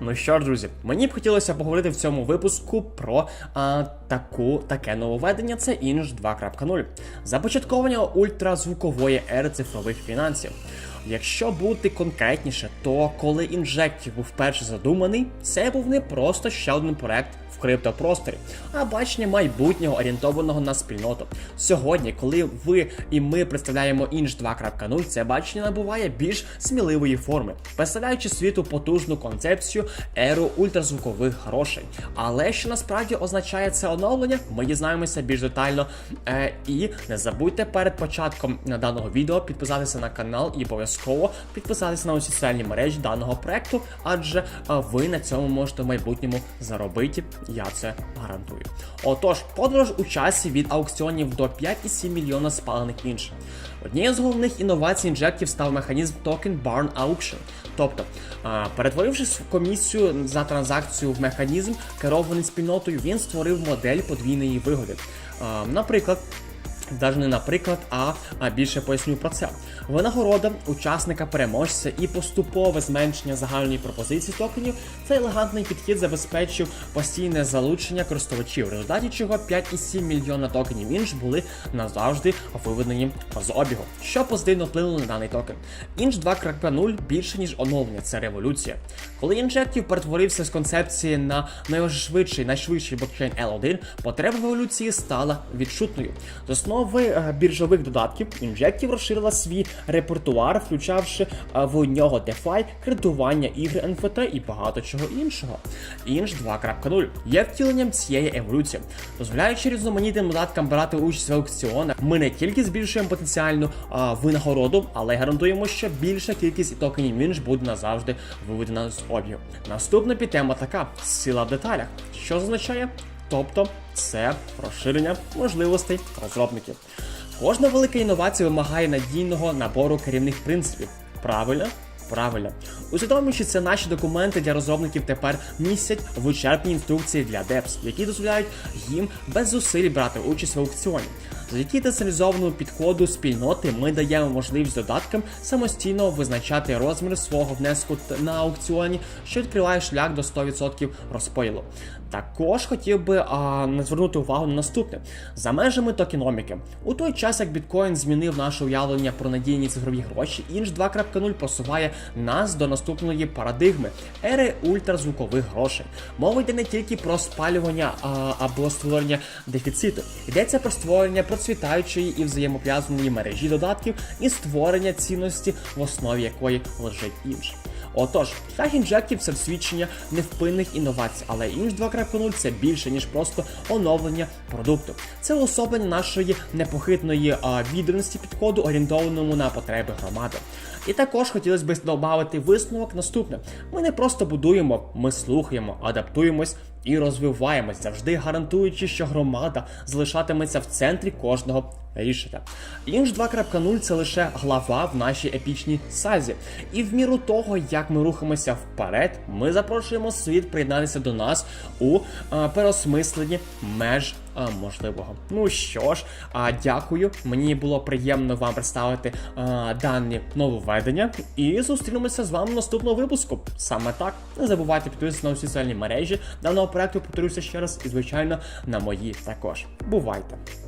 Ну що ж, друзі, мені б хотілося поговорити в цьому випуску про а, таку таке нововведення. Це Inch 2.0. Започатковання ультразвукової ери цифрових фінансів. Якщо бути конкретніше, то коли інжектів був вперше задуманий, це був не просто ще один проект в криптопросторі, а бачення майбутнього орієнтованого на спільноту. Сьогодні, коли ви і ми представляємо Inch 2.0, це бачення набуває більш сміливої форми, представляючи світу потужну концепцію еру ультразвукових грошей. Але що насправді означає це оновлення, ми дізнаємося більш детально. Е, і не забудьте перед початком даного відео підписатися на канал і обов'язково підписатися на усі соціальні мережі даного проекту, адже е, ви на цьому можете в майбутньому заробити. Я це гарантую. Отож, подорож у часі від аукціонів до 5,7 мільйона спалених інших. Однією з головних інновацій інжектів став механізм Token Barn Auction. Тобто, а, перетворившись в комісію за транзакцію в механізм, керований спільнотою, він створив модель подвійної вигоди. Наприклад, навіть не наприклад, а, а більше поясню про це. Винагорода учасника переможця і поступове зменшення загальної пропозиції токенів. Цей елегантний підхід забезпечив постійне залучення користувачів, в результаті чого 5,7 мільйона токенів інш були назавжди виведені з обігу, що позитивно вплинуло на даний токен. Інш 2.0 більше ніж оновлення, це революція. Коли інжектів перетворився з концепції на найшвидший, найшвидший блокчейн L1, потреба еволюції стала відчутною. З основи е, біржових додатків інжектів розширила свій репертуар, включавши е, в нього DeFi, кредитування, ігри NFT і багато чого іншого. Інш 2.0 є втіленням цієї еволюції, дозволяючи різноманітним додаткам брати участь в аукціонах. Ми не тільки збільшуємо потенціальну а, винагороду, але й гарантуємо, що більша кількість токенів інш буде назавжди виведена з обігу. Наступна підтема така: сила в деталях. Що означає? Тобто це розширення можливостей розробників. Кожна велика інновація вимагає надійного набору керівних принципів. Правильно? Правильно. Усвідомлюючи це, наші документи для розробників тепер містять вичерпні інструкції для DEPS, які дозволяють їм без зусиль брати участь в аукціоні. Завдяки децентралізованому підходу спільноти ми даємо можливість додаткам самостійно визначати розмір свого внеску на аукціоні, що відкриває шлях до 100% розподілу. Також хотів би а, звернути увагу на наступне: за межами токеноміки. У той час, як біткоін змінив наше уявлення про надійні цифрові гроші, інш 2.0 просуває нас до наступної парадигми ери ультразвукових грошей. Мова йде не тільки про спалювання а, або створення дефіциту, йдеться про створення процвітаючої і взаємопов'язаної мережі додатків і створення цінності, в основі якої лежить інш. Отож, шлях інжектів це свідчення невпинних інновацій, але інш 2.0 це більше ніж просто оновлення продукту. Це уособлення нашої непохитної а, відданості підходу, орієнтованому на потреби громади. І також хотілося б додати висновок наступне: ми не просто будуємо, ми слухаємо, адаптуємось. І розвиваємось, завжди гарантуючи, що громада залишатиметься в центрі кожного рішення. Інж 2.0 це лише глава в нашій епічній сазі. І в міру того, як ми рухаємося вперед, ми запрошуємо світ приєднатися до нас у е, переосмисленні меж можливого. Ну що ж, а, дякую. Мені було приємно вам представити а, дані нововведення. І зустрінемося з вами в наступному випуску. Саме так. Не забувайте підписатися на усі соціальні мережі даного проекту. Повторюся ще раз, і звичайно на мої також. Бувайте!